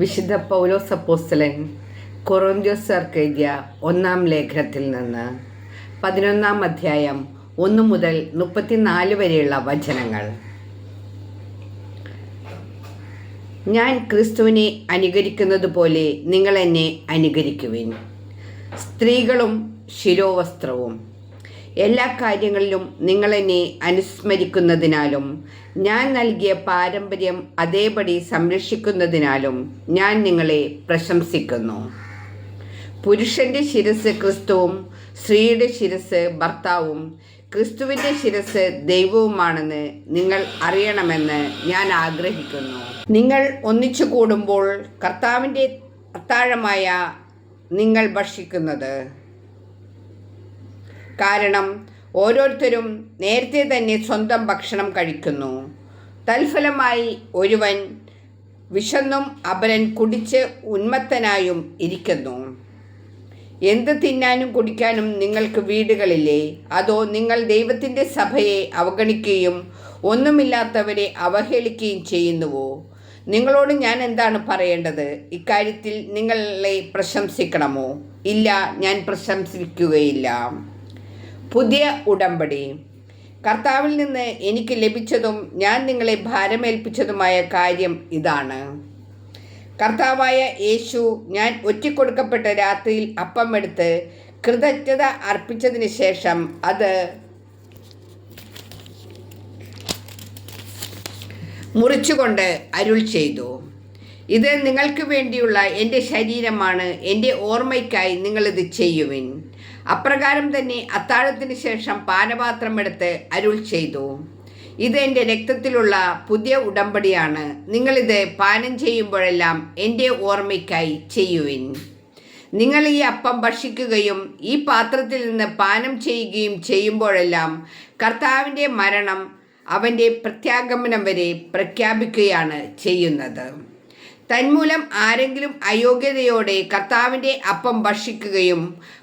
വിശുദ്ധ പൗലോസ് അപ്പോസ്തലൻ കൊറോന്ത്യോസർക്ക് എഴുതിയ ഒന്നാം ലേഖനത്തിൽ നിന്ന് പതിനൊന്നാം അധ്യായം ഒന്ന് മുതൽ മുപ്പത്തിനാല് വരെയുള്ള വചനങ്ങൾ. ഞാൻ ക്രിസ്തുവിനെ അനുകരിക്കുന്നത് പോലെ നിങ്ങൾ എന്നെ അനുകരിക്കുവിൻ. സ്ത്രീകളും ശിരോവസ്ത്രവും. എല്ലാ കാര്യങ്ങളിലും നിങ്ങളെന്നെ അനുസ്മരിക്കുന്നതിനാലും ഞാൻ നൽകിയ പാരമ്പര്യം അതേപടി സംരക്ഷിക്കുന്നതിനാലും ഞാൻ നിങ്ങളെ പ്രശംസിക്കുന്നു. പുരുഷന്റെ ശിരസ് ക്രിസ്തുവും സ്ത്രീയുടെ ശിരസ് ഭർത്താവും ക്രിസ്തുവിന്റെ ശിരസ് ദൈവവുമാണെന്ന് നിങ്ങൾ അറിയണമെന്ന് ഞാൻ ആഗ്രഹിക്കുന്നു. നിങ്ങൾ ഒന്നിച്ചു കൂടുമ്പോൾ കർത്താവിന്റെ അത്താഴമായ നിങ്ങൾ ഭക്ഷിക്കുന്നത്. കാരണം ഓരോരുത്തരും നേരത്തെ തന്നെ സ്വന്തം ഭക്ഷണം കഴിക്കുന്നു. തൽഫലമായി ഒരുവൻ വിശന്നും അപരൻ കുടിച്ച് ഉന്മത്തനായും ഇരിക്കുന്നു. എന്ത് തിന്നാനും കുടിക്കാനും നിങ്ങൾക്ക് വീടുകളില്ലേ? അതോ നിങ്ങൾ ദൈവത്തിന്റെ സഭയെ അവഗണിക്കുകയും ഒന്നുമില്ലാത്തവരെ അവഹേളിക്കുകയും ചെയ്യുന്നുവോ? നിങ്ങളോട് ഞാൻ എന്താണ് പറയേണ്ടത്? ഇക്കാര്യത്തിൽ നിങ്ങളെ പ്രശംസിക്കണമോ? ഇല്ല ഞാൻ പ്രശംസിക്കുകയില്ല. പുതിയ ഉടമ്പടി. കർത്താവിൽ നിന്ന് എനിക്ക് ലഭിച്ചതും ഞാൻ നിങ്ങളെ ഭാരമേൽപ്പിച്ചതുമായ കാര്യം ഇതാണ്. കർത്താവായ യേശു ഞാൻ ഒറ്റിക്കൊടുക്കപ്പെട്ട രാത്രിയിൽ അപ്പമെടുത്ത് കൃതജ്ഞത അർപ്പിച്ചതിന് ശേഷം അത് മുറിച്ചുകൊണ്ട് അരുൾ ചെയ്തു. ഇത് നിങ്ങൾക്ക് വേണ്ടിയുള്ള എന്റെ ശരീരമാണ്. എന്റെ ഓർമ്മയ്ക്കായി നിങ്ങളിത് ചെയ്യുവിൻ. അപ്രകാരം തന്നെ അത്താഴത്തിന് ശേഷം പാനപാത്രം എടുത്ത് അരുൾ ചെയ്തു. ഇത് എന്റെ രക്തത്തിലുള്ള പുതിയ ഉടമ്പടിയാണ്. നിങ്ങളിത് പാനം ചെയ്യുമ്പോഴെല്ലാം എന്റെ ഓർമ്മയ്ക്കായി ചെയ്യുവിൻ. നിങ്ങൾ ഈ അപ്പം ഭക്ഷിക്കുകയും ഈ പാത്രത്തിൽ നിന്ന് പാനം ചെയ്യുകയും ചെയ്യുമ്പോഴെല്ലാം കർത്താവിന്റെ മരണം അവന്റെ പ്രത്യാഗമനം വരെ പ്രഖ്യാപിക്കുകയാണ് ചെയ്യുന്നത്. തന്മൂലം ആരെങ്കിലും അയോഗ്യതയോടെ കർത്താവിന്റെ അപ്പം ഭക്ഷിക്കുകയും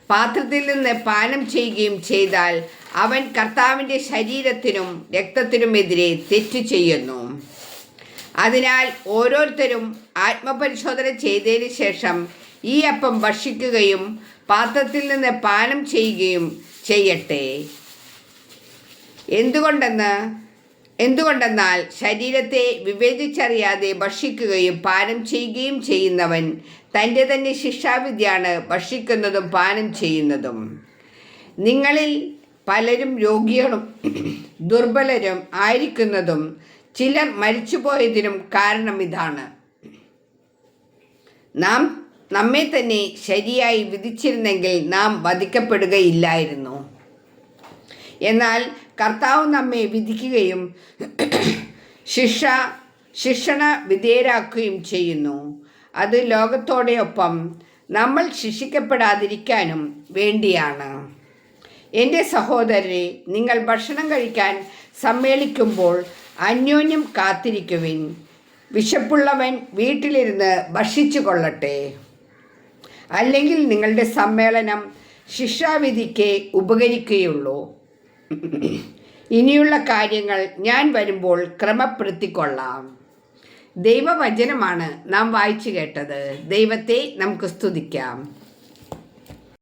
പാത്രത്തിൽ നിന്ന് പാനം ചെയ്യുകയും ചെയ്താൽ അവൻ കർത്താവിന്റെ ശരീരത്തിനും രക്തത്തിനുമെതിരെ തെറ്റു ചെയ്യുന്നു. അതിനാൽ ഓരോരുത്തരും ആത്മപരിശോധന ചെയ്തതിന് ശേഷം ഈ അപ്പം ഭക്ഷിക്കുകയും പാത്രത്തിൽ നിന്ന് പാനം ചെയ്യുകയും ചെയ്യട്ടെ. എന്തുകൊണ്ടെന്ന്? എന്തുകൊണ്ടെന്നാൽ ശരീരത്തെ വിവേചിച്ചറിയാതെ ഭക്ഷിക്കുകയും പാനം ചെയ്യുകയും ചെയ്യുന്നവൻ തന്റെ തന്നെ ശിക്ഷാവിദ്യയാണ് ഭക്ഷിക്കുന്നതും പാനം ചെയ്യുന്നതും. നിങ്ങളിൽ പലരും രോഗികളും ദുർബലരും ആയിരിക്കുന്നതും ചിലർ മരിച്ചുപോയതിനും കാരണം ഇതാണ്. നാം നമ്മെ തന്നെ ശരിയായി വിധിച്ചിരുന്നെങ്കിൽ നാം വധിക്കപ്പെടുകയില്ലായിരുന്നു. എന്നാൽ കർത്താവ് നമ്മെ വിധിക്കുകയും ശിക്ഷ ശിക്ഷണ വിധേയരാക്കുകയും ചെയ്യുന്നു. അത് ലോകത്തോടെയൊപ്പം നമ്മൾ ശിക്ഷിക്കപ്പെടാതിരിക്കാനും വേണ്ടിയാണ്. എന്റെ സഹോദരരെ നിങ്ങൾ ഭക്ഷണം കഴിക്കാൻ സമ്മേളിക്കുമ്പോൾ അന്യോന്യം കാത്തിരിക്കുവിൻ. വിശപ്പുള്ളവൻ വീട്ടിലിരുന്ന് ഭക്ഷിച്ചു കൊള്ളട്ടെ അല്ലെങ്കിൽ നിങ്ങളുടെ സമ്മേളനം ശിക്ഷാവിധിക്ക് ഉപകരിക്കുകയുള്ളൂ. ഇനിയുള്ള കാര്യങ്ങൾ ഞാൻ വരുമ്പോൾ ക്രമപ്പെടുത്തിക്കൊള്ളാം. ദൈവവചനമാണ് നാം വായിച്ചു കേട്ടത്. ദൈവത്തെ നമുക്ക് സ്തുതിക്കാം.